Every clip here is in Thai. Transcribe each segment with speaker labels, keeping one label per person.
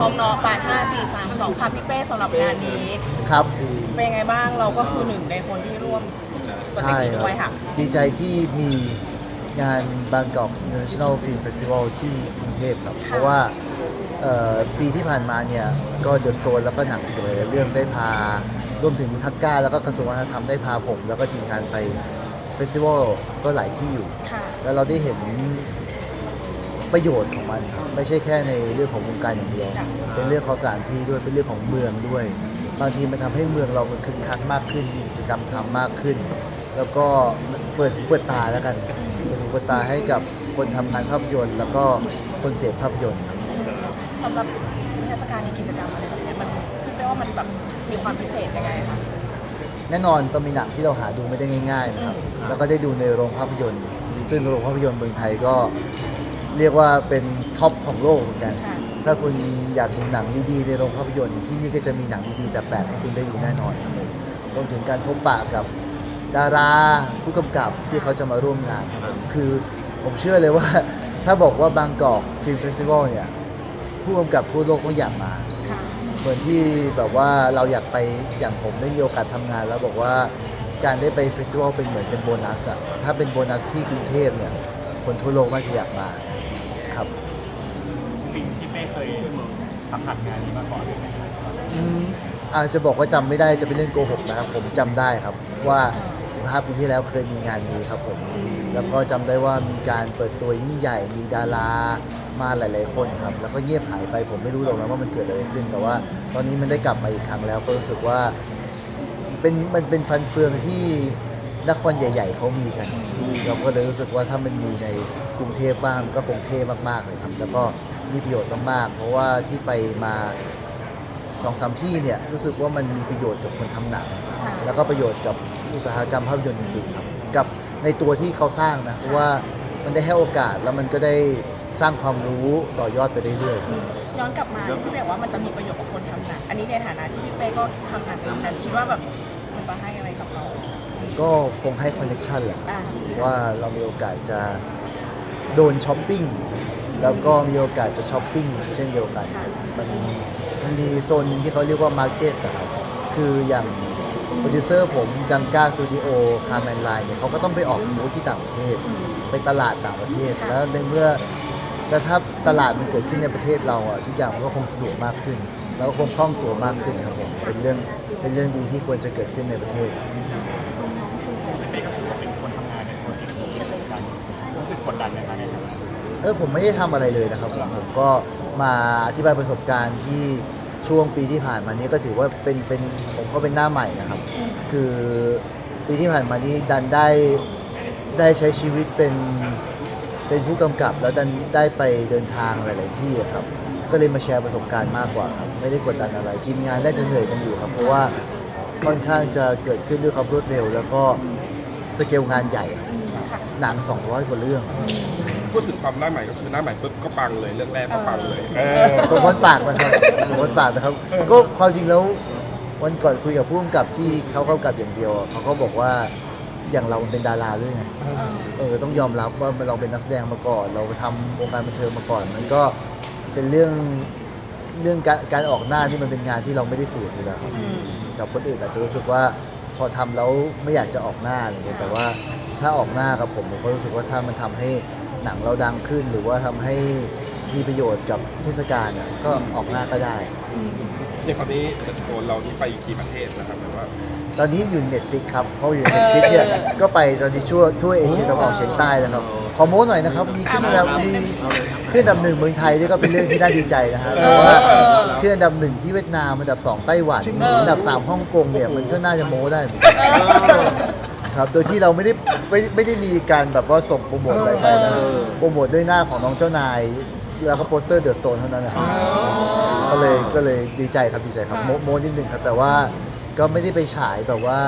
Speaker 1: พร้อมเนาะไปห้าสี่สามสองค่ะพี่เป้สำหรับงานนี้
Speaker 2: ครับ
Speaker 1: เป็นยังไงบ้างเราก็คือหนึ่งในคนที่ร่วมโปรเจก
Speaker 2: ใช่
Speaker 1: ต์นี้
Speaker 2: ครั
Speaker 1: ด้วยค่ะ
Speaker 2: ดีใจที่มีงานบางกอก International Film Festival ที่กรุงเทพครับ เพราะว่าเอ่อปีที่ผ่านมาเนี่ย ก็เดอะสโตนแล้วก็หนังอีกหลายๆเรื่องได้พา รวมถึงทักก้า แล้วก็กระทรวงวัฒนธรรมได้พาผม แล้วก็ทีมงานไปเฟสติวัลก็หลายที่อยู่
Speaker 1: ค่ะ
Speaker 2: แล้วเราได้เห็น ประโยชน์ของมันครับไม่ใช่แค่ในเรื่องของวงการอย่างเดียว
Speaker 1: ค่ะ
Speaker 2: เป็นเรื่องของสถานที่ด้วยเป็นเรื่องของเมืองด้วย บางทีมันทำให้เมืองเรามันคึกคักมากขึ้นมีกิจกรรมทำมากขึ้น แล้วก็เปิดเปิดตาแล้วกันเปิดหูเปิดตาให้กับคนทำงานภาพยนตร์ แล้วก็คนเสพภาพยนตร์ครับ
Speaker 1: สำหรับนิทรรศการในกิจกรรมอะไรแบบเนี้ยมันพี่เป้ว่ามันแบบมีความพิเศษยังไงคะ
Speaker 2: แน่นอนต้องมีหนังที่เราหาดูไม่ได้ง่าย ๆ นะครับ แล้วก็ได้ดูในโรงภาพยนตร์ ซึ่งโรงภาพยนตร์เมืองไทยก็ เรียกว่าเป็นท็อปของโลกเหมือนกัน
Speaker 1: ค่ะ
Speaker 2: ถ้าคุณอยากดูหนังดีๆในโรงภาพยนตร์ที่นี่ก็จะมีหนังดีๆแปลกๆให้คุณได้ดูแน่นอนครับผมรวมถึงการพบปะกับดาราผู้กำกับที่เขาจะมาร่วมงานครับผมคือผมเชื่อเลยว่า ถ้าบอกว่าบางกอกฟิล์มเฟสติวัลเนี่ยผู้กำกับทั่วโลกก็อยากมา
Speaker 1: ค่ะ
Speaker 2: เหมือนที่แบบว่าเราอยากไปอย่างผมได้มีโอกาสทำงาน แล้วบอกว่าการได้ไปเฟสติวัลเป็นเหมือนเป็นโบนัสอะถ้าเป็นโบนัสที่กรุงเทพเนี่ยคนทั่วโลกน่าจะอยากมาครับ
Speaker 3: สิ่งที่ไม่เคย สัมผัสงานนี้มาก่อนเลยไมครับ
Speaker 2: อืมอาจจะบอกว่าจำไม่ได้จะเป็นเรื่องโกหกนะครับผมจำได้ครับว่า 15 ปีที่แล้วเคยมีงานนี้ครับผม แล้วก็จำได้ว่ามีการเปิดตัวยิ่งใหญ่มีดารามาหลาย ๆ คนครับ แล้วก็เงียบหายไปผมไม่รู้หรอกนะว่ามันเกิดอะไรขึ้น แต่ว่าตอนนี้มันได้กลับมาอีกครั้งแล้วก็รู้สึกว่า เป็นมันเป็นฟันเฟืองที่นครใหญ่ ๆเขามีกันเราก็เลยรู้สึกว่าถ้ามันมีในกรุงเทพบ้างก็คงเท่มากๆเลยครับ แล้วก็ มีประโยชน์มากๆ เพราะว่าที่ไปมาสองสามที่เนี่ยรู้สึกว่ามันมีประโยชน์กับคนทำหนัง
Speaker 1: ค่ะ
Speaker 2: แล้วก็ประโยชน์กับอุตสาหกรรมภาพยนตร์จริงๆครับกับในตัวที่เขาสร้างนะเพราะว่ามันได้ให้โอกาสแล้วมันก็ได้สร้างความรู้ต่อยอดไปเรื่อยๆ
Speaker 1: ย้อนกลับมาที่พี่เป้บอกว่ามันจะมีประโยชน์กับคนทำหนังอันนี้ในฐานะที่พี่เป้ก็ทำหนังเองกันคิดว่าแบบมันจะให้อะไรกับเรา
Speaker 2: ก็คงให้คอนเนคชันแหละ
Speaker 1: อ่า
Speaker 2: ว่าเรามีโอกาสจะโดนช้อปปิ้ง แล้วก็มีโอกาสจะช้อปปิ้งเช่นเดียวกัน มันมันมีโซนหนึงที่เขาเรียกว่ามาร์เก็ตนะครับคืออย่างโปรดิวเซอร์ผมจังก้าสตูดิโอคาร์แมนไลน์เนี่ยเขาก็ต้องไปออกบูธที่ต่างประเทศ ไปตลาดต่างประเทศ
Speaker 1: ค่ะ
Speaker 2: แล้วในเมื่อแต่ถ้าตลาดมันเกิดขึ้นในประเทศเราอะทุกอย่างมันก็คงสะดวกมากขึ้น แล้วก็คงคล่องตัวมากขึ้นครับผมเป็นเรื่องเป็นเรื่องดีที่ควรจะเกิดขึ้นในประเทศ
Speaker 3: เป้ก็ถือว่าเป็นคนทำงานในโปรเจกต์นี้เหมือนกันรู้สึกกดดันไหมคะเนี่ยครับ
Speaker 2: เออผมไม่ได้ทำอะไรเลยนะครับผมผมก็มาอธิบายประสบการณ์ที่ช่วงปีที่ผ่านมานี้ก็ถือว่าเป็นเป็นผมก็เป็นหน้าใหม่นะครับ คือปีที่ผ่านมานี้ดันได้ได้ใช้ชีวิตเป็นเป็นผู้กำกับ แล้วดันได้ไปเดินทางหลาย ๆ ที่อะครับ ก็เลยมาแชร์ประสบการณ์มากกว่าครับไม่ได้กดดันอะไรทีมงานน่าจะเหนื่อยกันอยู่ครับ เพราะว่าค่อนข้างจะเกิดขึ้นด้วยความรวดเร็ว แล้วก็สเกลงานใหญ่
Speaker 1: ค่ะ
Speaker 2: หนัง 200 กว่าเรื่อง
Speaker 4: พูดถึงความหน้าใหม่ก็คือหน้าใหม่ปุ๊บก็ปังเลยเรื่องแรกก็ปังเลยเออ
Speaker 2: สมพรปากนะครับ สมพรปากนะครับ ก็ความจริงแล้ววันก่อนคุยกับผู้กำกับที่เขากำกับอย่างเดียวอะเขาก็บอกว่าอย่างเราเป็นดาราด้วยไงเออต้องยอมรับว่าเราเป็นนักแสดงมาก่อน เราทำวงการบันเทิงมาก่อน มันก็เป็นเรื่องเรื่องการการออกหน้าที่มันเป็นงานที่เราไม่ได้ฝืนอยู่แล้วครับกับคนอื่นอาจจะรู้สึกว่าพอทำแล้วไม่อยากจะออกหน้าอะไรเงี้ยแต่ว่าถ้าออกหน้ากับผมผมก็รู้สึกว่าถ้ามันทำให้ หนังเราดังขึ้นหรือว่าทำให้มีประโยชน์กับเทศกาลเนี่ยก็ออกหน้าก็ได้
Speaker 4: อย่างตอนนี้เดสโกนเรานี่ไปกี่ประเทศนะครับหรือว่า
Speaker 2: ตอนนี้อยู่เน็ตฟิกครับเพราะอยู่เน็ตฟิกเนี่ยก็ไปตอนนี้ชั่วทั่วเอเชียตะวันออกเฉียงใต้นะครับขอโม้หน่อยนะครับ มีขึ้นอันดับมีขึ้นอันดับหนึ่งเมืองไทยนี่ก็เป็นเรื่องที่น่าดีใจนะฮะแต่ว่าขึ้นอันดับหนึ่งที่เวียดนามอันดับสองไต้หวันอันดับสามฮ่องกงเนี่ยมันก็น่าจะโม้ได้เหมือนกัน ครับ โดยที่เราไม่ได้ไม่ไม่ได้มีการแบบว่าส่งโปรโมทอะไรไปนะโปรโมทด้วยหน้าของน้องเจ้านาย แล้วก็โปสเตอร์เดอะสโตนเท่านั้นนะครับก็เลยก็เลยดีใจครับดีใจครับโมโมนิดนึงครับแต่ว่าก็ไม่ได้ไปฉายแบบว่า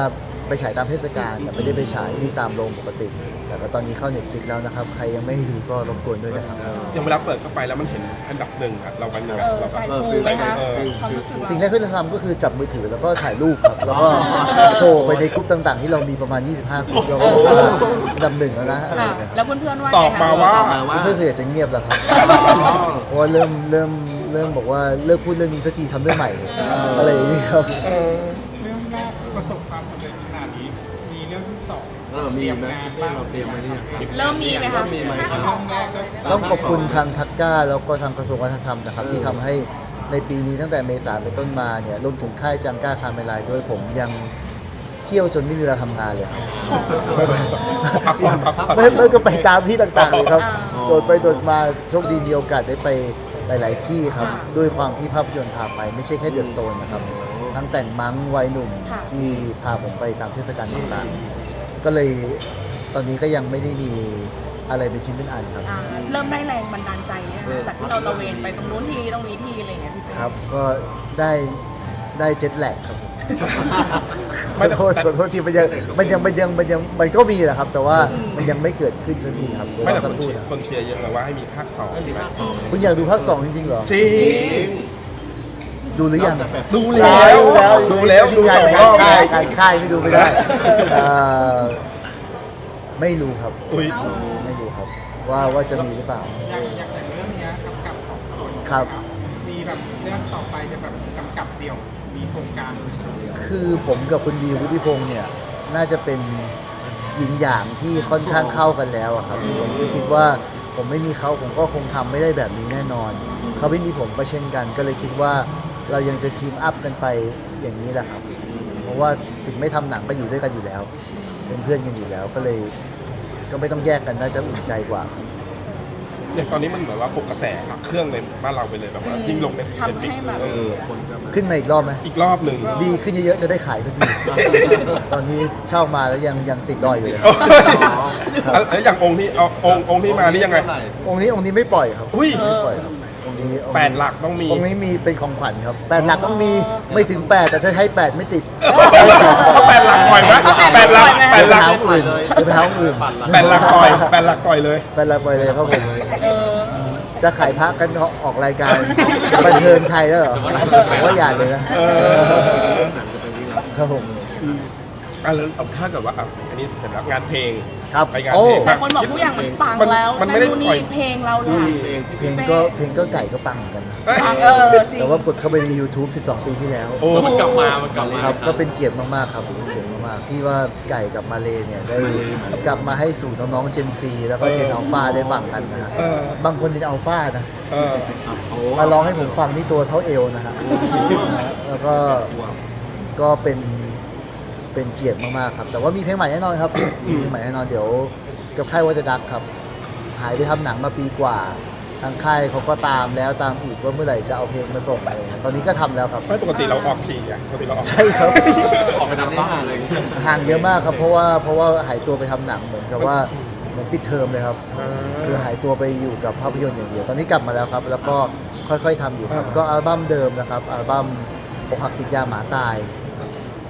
Speaker 2: ไปฉายตามเทศกาลแต่ไม่ได้ไปฉายที่ตามโรงปกติ แต่ก็ตอนนี้เข้าเน็ตฟิกแล้วนะครับ ใครยังไม่ให้ดูก็รบกวนด้วยนะครับ
Speaker 4: อย่างเวลาเปิดเข้าไปแล้วมันเห็นอันดับหนึ่งอะเราเป็นยังไง
Speaker 1: เออ
Speaker 4: เรา
Speaker 1: ใจ
Speaker 4: ก็
Speaker 1: ฟูไหมคะ
Speaker 4: เออ
Speaker 1: ความรู้สึกเรา
Speaker 2: สิ่งแรกที่เราทำก็คือจับมือถือแล้วก็ถ่ายรูปครับ แล้วก็โชว์ไปในกลุ่มต่างๆ ที่เรามีประมาณ 25กลุ่มแล้วก็บอกว่าอันดับหนึ่งแล้วนะอะไร
Speaker 1: ค่ะ
Speaker 2: อย่างเงี้ย
Speaker 1: แล้วเพื่อนๆว่า
Speaker 4: ต
Speaker 1: ไง
Speaker 4: อบ
Speaker 1: คะ
Speaker 4: มาว่า
Speaker 2: เพื่อนๆส่วนใหญ่จะเงียบแล้วครับเพราะว่าเริ่มเริ่มเริ่มบอกว่าเลิกพูดเรื่องนี้สักทีทำเรื่องใหม่อะไรอย่างนี้ครับ
Speaker 3: เรื่องแรกประสบ
Speaker 5: มีไหมที่เราเตรียมไว้หรือยังครับ
Speaker 1: เริ่มมีไหมคะ
Speaker 5: เริ่มมีไหมครับ
Speaker 3: เรื่องแรกก็
Speaker 2: ต้องขอบคุณทางทักก้า แล้วก็ทางกระทรวงวัฒนธรรมนะครับ ที่ทำให้ในปีนี้ตั้งแต่เมษาเป็นต้นมาเนี่ยรวมถึงค่ายจังก้าคาเมลายด้วยผมยังเที่ยวจนไม่มีเวลาทำงานเลยครับ
Speaker 4: พักผ่อนพักผ่อน
Speaker 2: ไม่ไม่ก็ไปตามที่ต่างๆเลยครับ
Speaker 1: อ่า
Speaker 2: โดดไปโดดมาโชคดีมีโอกาสได้ไปหลาย ๆ ที่ครับ
Speaker 1: ค่ะ
Speaker 2: ด้วยความที่ภาพยนตร์พาไปไม่ใช่แค่เดอะสโตนนะครับ ทั้งแต่งมั้งวัยหนุ่ม
Speaker 1: ค่ะ
Speaker 2: ที่พาผมไปตามเทศกาลต่างๆ ก็เลยตอนนี้ก็ยังไม่ได้มีอะไรเป็นชิ้นเป็นอันครับ
Speaker 1: อ่าเริ่มได้แรงบันดาลใจเนี่ยนะคะจากที่เราตระเวนไปตรงนู้นทีตรงนี้ทีอะไรอย่างเงี้ยพี่เป้
Speaker 2: ครับก็ได้ได้เจ็ตแลกครับ
Speaker 4: ไม่
Speaker 2: ขอ
Speaker 4: แต่
Speaker 2: โทษขอโทษทีมันยังมันยังมันยังมันยังมันก็มีแหละครับ แต่ว่ามันยังไม่เกิดขึ้นสักทีครับเดี๋ยว
Speaker 4: ไม่
Speaker 2: รอ
Speaker 4: แต่
Speaker 2: สั
Speaker 4: ค
Speaker 2: ก
Speaker 4: น
Speaker 2: ครู่
Speaker 4: เชียร์
Speaker 2: นะ
Speaker 4: คนเชียร์เยอะเลยว่าให้มีภาคสอง
Speaker 5: มีภาคสอง
Speaker 2: คุณอยากดูภาคสองจริงๆเหรอ
Speaker 4: จริง
Speaker 2: ดูหรือยัง
Speaker 4: ดูแล้วดูแล้วดูสองรอบ
Speaker 2: ค่า
Speaker 4: แล้
Speaker 2: ยวการค่ายไม่ดูไม่ได้เอ่อไม่รู้ครับ
Speaker 4: อุ้ย
Speaker 2: ไม่รู้ครับ ว่าว่าจะมีหรือเปล่า
Speaker 3: อย่างอย่างแต่เรื่องเนี้ยกำกับสองคน
Speaker 2: ครับ
Speaker 3: มีแบบเรื่องต่อไปจะแบบกำกับเดี่ยวมีโครงการหรือเปล่า
Speaker 2: คือผมกับคุณบีวุฒิพงศ์เนี่ย น่าจะเป็นหยินหยางที่ค่อนข้างเข้ากันแล้วอะครับผมก็คิดว่าผมไม่มีเขาผมก็คงทำไม่ได้แบบนี้แน่นอน เขาไม่มีผมก็เช่นกัน ก็เลยคิดว่า เรายังจะทีมอัพกันไปอย่างนี้แหละครับ เพราะว่าถึงไม่ทำหนังก็อยู่ด้วยกันอยู่แล้ว เป็นเพื่อนกันอยู่แล้วก็เลยก็ไม่ต้องแยกกันน่าจะอุ่นใจกว่าครับ
Speaker 4: อย่างตอนนี้มันเหมือนว่าปลุกกระแสค่ะเครื่องในบ้านเราไปเลยแบบว่ายิ่งลงใน
Speaker 1: ทำให้แบบ
Speaker 4: เออ
Speaker 5: คนจะมา
Speaker 2: ขึ้นมาอีกรอบไหม
Speaker 4: อีกรอบหนึ่ง
Speaker 2: ดีขึ้นเยอะๆจะได้ขายสักที ตอนนี้เช่ามาแล้วยังยังติดดอยอยู่เลย
Speaker 4: แล้วอย่างองค์ที่เอาองค์องค์ที่มานี่ยังไง
Speaker 5: เท่าหร่
Speaker 2: องค์นี้องค์นี้ไม่ปล่อยครับ
Speaker 4: อุ้ย
Speaker 2: ไม่ปล่อยครับองค์ นี้องค์นี้
Speaker 4: แปดหลักต้องมี
Speaker 2: องค์นี้มีเป็นของขวัญครับแปดหลักต้องมีไม่ถึงแปดแต่ถ้าใช้แปดไม่ติด
Speaker 4: เอาแปดหลักปล่อยไหมแปดหลักแปดหลัก
Speaker 2: เท้าอื่นจะไปเท้าอื่น
Speaker 4: แปดหลักปล่อยแปดหลักปล่อยเลย
Speaker 2: แปดหลักปล่อยเลยครับผม
Speaker 1: เออ
Speaker 2: จะขายพระกันออกรายการบันเทิงไทยแล้วเหรอผมว่าอย่าเลยนะ
Speaker 5: หนังจะเป็นที่รับ
Speaker 2: ครับผม
Speaker 4: อะแล้วเอาถ้าเกิดว่าอะอันนี้เห็นแล้วงานเพลง
Speaker 2: ครับ
Speaker 4: ไปงาน
Speaker 2: โอ้
Speaker 4: เพลง
Speaker 1: แต่คนบอกทุกอย่างมันปัง
Speaker 4: มัน
Speaker 1: แล้ว
Speaker 4: มันไม่ได้
Speaker 1: นู่น
Speaker 4: ปล่อย
Speaker 1: นี่เพลงเราล่ะ
Speaker 5: เพลง
Speaker 2: เพลงก็เพลงก็ไก่ก็ปังเหมือนกันนะ
Speaker 1: ปังเออจริง
Speaker 2: แต่ว่ากดเข้าไปใน YouTube 12 ปีที่แล้ว
Speaker 4: โอ้
Speaker 6: มันกลับมา มันกลับมา
Speaker 2: ครับก็เป็นเกียรติมากๆครับเป็นเกียรติมากๆที่ว่าไก่กับมาเลเนี่ยได้กลับมาให้สู่น้องๆเจนซีแล้วก็เจนอัลฟาได้ฟังกันนะฮะบางคนเป็นอัลฟานะ
Speaker 4: เออ
Speaker 5: โอ้
Speaker 2: มาร้องให้ผมฟังที่ตัวเท่าเอวนะฮะแล้วก็ก็เป็น เป็นเกียรติมากๆครับ แต่ว่ามีเพลงใหม่แน่นอนครับมีเพลงใหม่แน่นอนเดี๋ยวกับค่ายวัตดักครับ หายไปทำหนังมาปีกว่า ทางค่ายเขาก็ตามแล้วตามอีกว่าเมื่อไหร่จะเอาเพลงมาส่งอะไรเงี้ยตอนนี้ก็ทำแล้วครับ
Speaker 4: ไม่ปกติเราออกทีอะปกติเราออก
Speaker 2: ใช่ครับ
Speaker 6: ออกไปนำบ้านเลย
Speaker 2: ห่างเยอะมากครับ เพราะว่าเพราะว่าหายตัวไปทำหนังเหมือนกับว่าเหมือนปิดเทอมเลยครับ คือหายตัวไปอยู่กับภาพยนตร์อย่างเดียว ตอนนี้กลับมาแล้วครับ แล้วก็ค่อยๆทำอยู่ครับ ก็อัลบั้มเดิมนะครับ อัลบั้มอกหักติดยาหมาตาย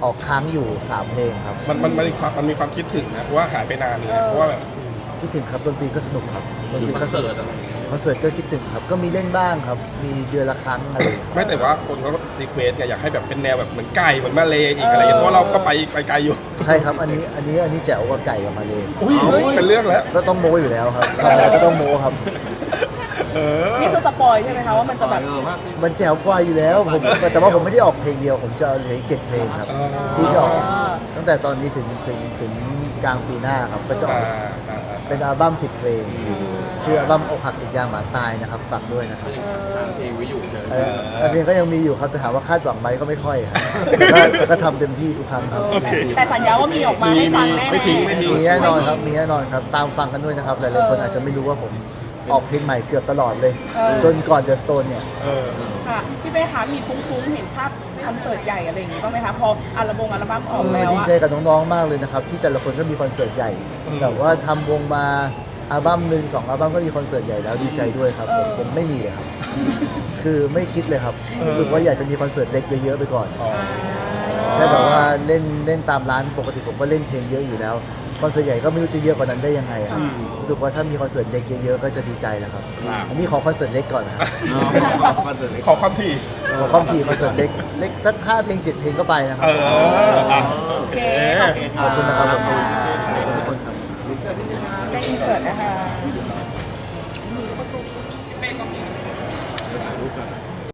Speaker 2: ออกค้างอยู่3เพลงครับ
Speaker 4: มันมันมันมีความมันมีความคิดถึงนะเพราะว่าหายไปนานเลยเพราะว่าแบบ
Speaker 2: คิดถึงครับดนตรีก็สนุกครับดนตรี
Speaker 6: ค
Speaker 2: ก็
Speaker 6: อน
Speaker 2: ส
Speaker 6: เสิ
Speaker 2: นุ
Speaker 6: ร์
Speaker 2: ก
Speaker 6: ตอะไร
Speaker 2: คอนเสิร์ตก็คิดถึงครับ ก็มีเล่นบ้างครับ มีเดือนละครั้งอะไรอย่างเงี้ย
Speaker 4: ไม่แต่ว่าคนเขารีเควสไงอยากให้แบบเป็นแนวแบบเหมือนไก่เหมือนมาเลอีกอะไรอย่างเงี้ยเพราะเราก็ไปไปไกลอยู่
Speaker 2: ใช่ครับ อันนี้อันนี้อันนี้แจ๋วกว่าไก่กับมาเลย
Speaker 4: อุ้ยเป็นเรื่องแล้ว
Speaker 2: ก็ต้องโม้อยู่แล้วครับทำอะไรก็ต้องโม้ครับ
Speaker 4: เออ
Speaker 1: นี่คือสปอยใช่ไหมคะว่ามันจะแบบ
Speaker 5: เออว่า
Speaker 2: มันแจ๋วกว่าอยู่แล้วผมแต่ว่าผมไม่ได้ออกเพลงเดียว ผมจะเหลืออีกเจ็ดเพลงครับ ที่จะออกตั้งแต่ตอนนี้ถึงถึงถึงกลางปีหน้าครับก็จะอ
Speaker 4: อ่า
Speaker 2: อก
Speaker 4: อ่าอ่า
Speaker 2: เป็นอัลบั้ม10เพลงชื่ออัลบั้มอกหักติดยางหมาตายนะครับฝากด้วยนะครับ
Speaker 6: ทีวิอยู่เจอ
Speaker 2: เออแต่เพลงก็ยังมีอยู่ครับแต่ถามว่าคาดหวังไหมก็ไม่ค่อยครับแต่ก็แต่ก็ทำเต็มที่ทุกครั้งครับ
Speaker 1: แต่สัญญาว่ามีออกมาให้ฟังแน่ๆ
Speaker 4: ไม่ทิ้งไม่ทิ้ง
Speaker 2: มีแน่นอนครับมีแน่นอนครับตามฟังกันด้วยนะครับหลายๆคนอาจจะไม่รู้ว่าผม ออกเพลงใหม่เกือบตลอดเลยจนก่อน The Stone เนี่ย
Speaker 4: เออ
Speaker 1: ค่ะพี่เป้คะมีฟุ้งๆเห็นภาพคอนเสิร์ตใหญ่อะไรอย่างงี้บ้างไหมคะพออัลบั้มอัลบั้มออก
Speaker 2: เออ
Speaker 1: แล้ว
Speaker 2: ดี
Speaker 1: อะ
Speaker 2: ใจกับน้องๆ มากเลยนะครับ ที่แต่ละคนก็มีคอนเสิร์ตใหญ่แบบว่าทำวงมาอัลบั้มหนึ่งสองอัลบั้มก็มีคอนเสิร์ตใหญ่แล้วดีใจด้วยครับผมผมไม่มีเลยครับ คือไม่คิดเลยครับรู้สึกว่าอยากจะมีคอนเสิร์ตเล็กเยอะๆไปก่อน
Speaker 4: อ๋อ
Speaker 2: แค่แบบว่าเล่นเล่นตามร้านปกติผมก็เล่นเพลงเยอะอยู่แล้ว คอนเสิร์ตใหญ่ก็ไม่รู้จะเยอะกว่านั้นได้ยังไงครับรู้สึกว่าถ้ามีคอนเสิร์ตเล็กเยอะๆก็จะดีใจแล้วครับ อันนี้ขอคอนเสิร์ตเล็กก่อนนะครับ
Speaker 5: คอนเสิร์ตเล็ก
Speaker 4: ขอความถี่
Speaker 2: ขอความถี่คอนเสิร์ตเล็กเล็กสักห้าเพลงเจ็ดเพลงก็ไปนะครั
Speaker 4: เอบออะ
Speaker 1: โอเค
Speaker 2: ขอบคุณนะครับขอบคุณทุกคนครับ
Speaker 1: ได้อินเสิร์ตนะคะ